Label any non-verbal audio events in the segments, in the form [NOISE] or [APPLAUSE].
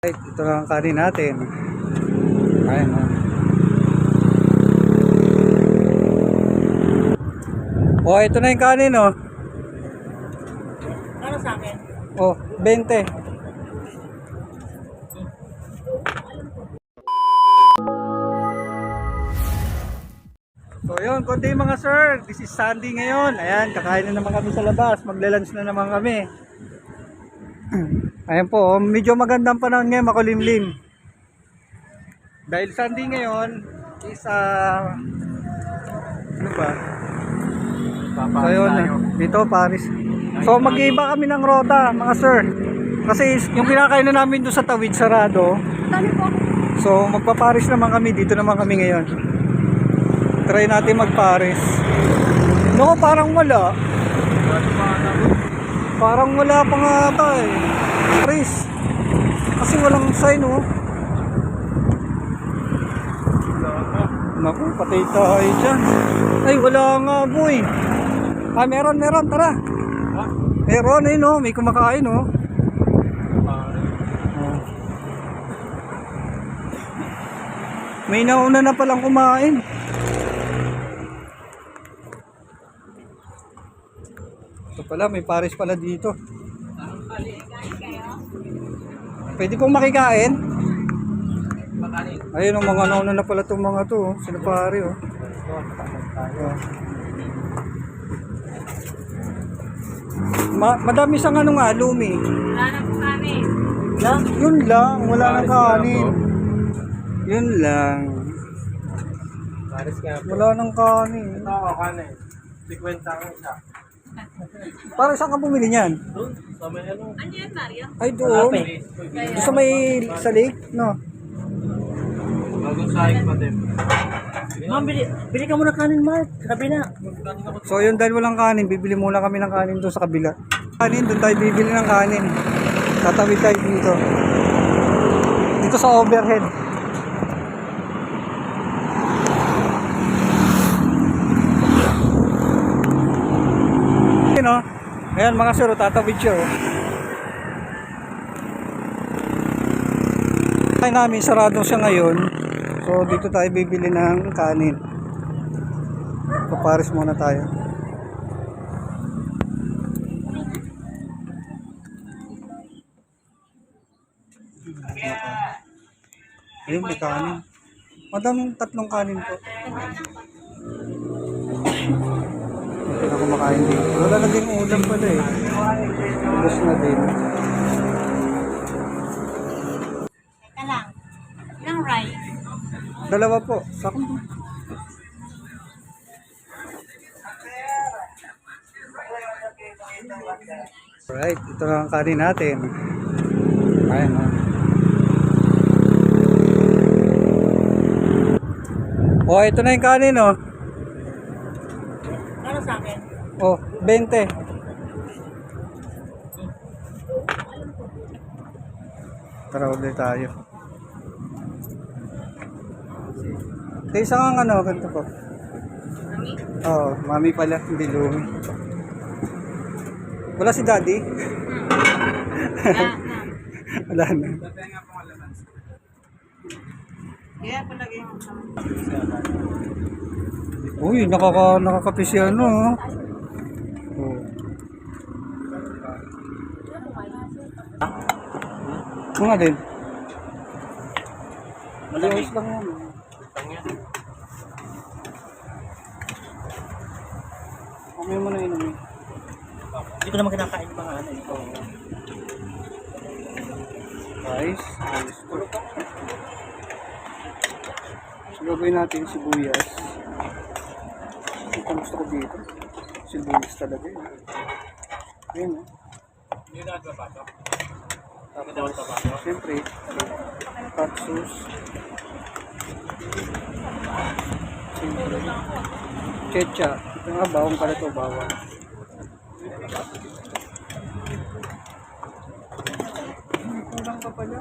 Right, ito na ang kanin natin. Ayan o. Oh, ito na yung kanin oh. Ano sa akin? Oh, 20. So yun, konti mga sir. This is Sunday ngayon. Ayan, kakain na naman kami sa labas. Magla-lunch na naman kami. Ayan po, oh, medyo magandang panahon ngayon, makulimlim. Dahil Sunday ngayon is ah ano ba? So yun, dito Paris. So mag-iiba kami ng rota, mga sir. Kasi yung kinakain na namin doon sa Tawid Sarado. So magpa-Paris naman kami, dito naman kami ngayon. Try natin mag-Paris. No, parang wala. Parang wala pa nga ata eh. Paris. Kasi walang sign oh. Naku, patay tayo dyan. Ay, wala nga boy. Ah, meron, meron, tara. Meron, ayun oh, may kumakain. Oh. May nauna na palang kumain. Pala, may pares pala dito. Pwede pong makikain? Ayun ang mga nauna na pala itong mga to. oh. Sila pare oh. Oh. Ma madami siyang ano nga, lumi. Wala na po kanin. Lang, yun lang, wala nang kanin. Yun lang. Wala nang kanin. Ito ako kanin. 50 ang isa. Para saan ka bumili niyan? Doon, sa may ano. Ano yan, Mario? Ay, doon. Doon sa may sa lake, no? Bagong sahig pa din. Ma'am, bili, bili ka muna kanin, Mark. Sabi na. So yun dahil walang kanin, bibili muna kami ng kanin doon sa kabila. Kanin, doon tayo bibili ng kanin. Tatawid tayo dito. Dito sa overhead. Ayun o. Ayan mga sir, oh, tatawid siya o. Ay namin, sarado siya ngayon. So dito tayo bibili ng kanin. Paparis muna tayo. Ayun, may kanin. Madaming tatlong kanin po. Hindi na kumakain dito. Wala na din ulam pala eh. Ubus na din. Teka lang. Ilang rice? Dalawa po. Sakto. Alright, ito na ang kanin natin. Ayan o. Oh, ito na yung kanin oh. Oh, 20. Tara ulit tayo. May isa kang ano, ganito po. Mami? Oo, mami pala, hindi lumi. Wala si daddy? [LAUGHS] Wala na. Wala na. Kaya palagi. Uy, nakaka, nakakapi si ano. oh. Oh. Mga din. Malamig. Lang yan. oh. Kami mo na inumin. Hindi ko naman kinakain yung mga ano. Ito. Guys, ayos. So, gagawin natin sibuyas. Ito gusto ko dito. Sibuyas talaga yun. Ayun oh. Hindi na nagpapato. Tapos, siyempre, sauce. Siyempre, ketchup. Ito nga, bawang pala to, bawang. Kulang ka pala.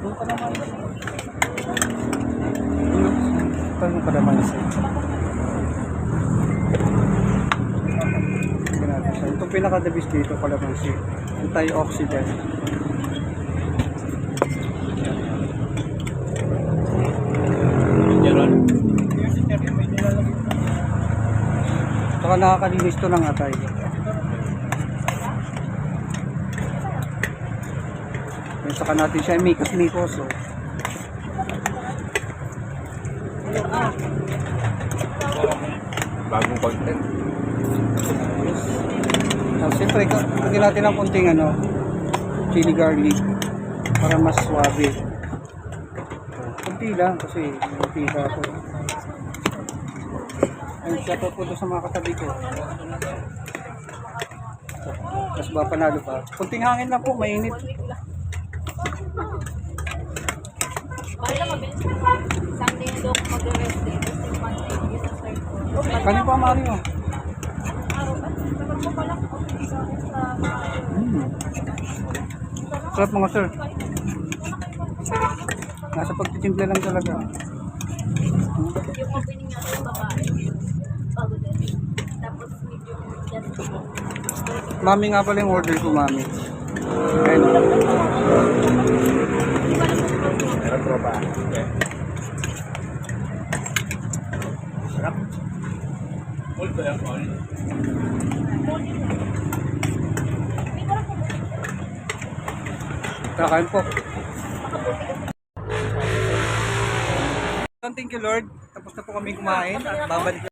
Doon ka naman. Doon ka naman sa pinaka the best dito kalamansi antioxidant. Saka nakakalinis to ng atay. Yung saka natin siya mikos-mikos oh. bagong content. So, siyempre, lagyan natin ng kunting ano, chili garlic para mas suabe. Kunti lang kasi kunti ka po. Ayun, out po doon sa mga katabi ko. Mas ba panalo pa? Kunting hangin lang po, mainit. Ako. Kani pa? Araw sa sa Hmm. Sarap mga sir. Nasa pagtitimpla lang talaga. yung opening natin yung babae. Bago din. Tapos medium just Mami nga pala yung order ko, mami. Ayun. Meron tropa. Okay. Sarap. All ba yan? All? Kakain po. Thank you Lord. Tapos na po kami kumain at babalik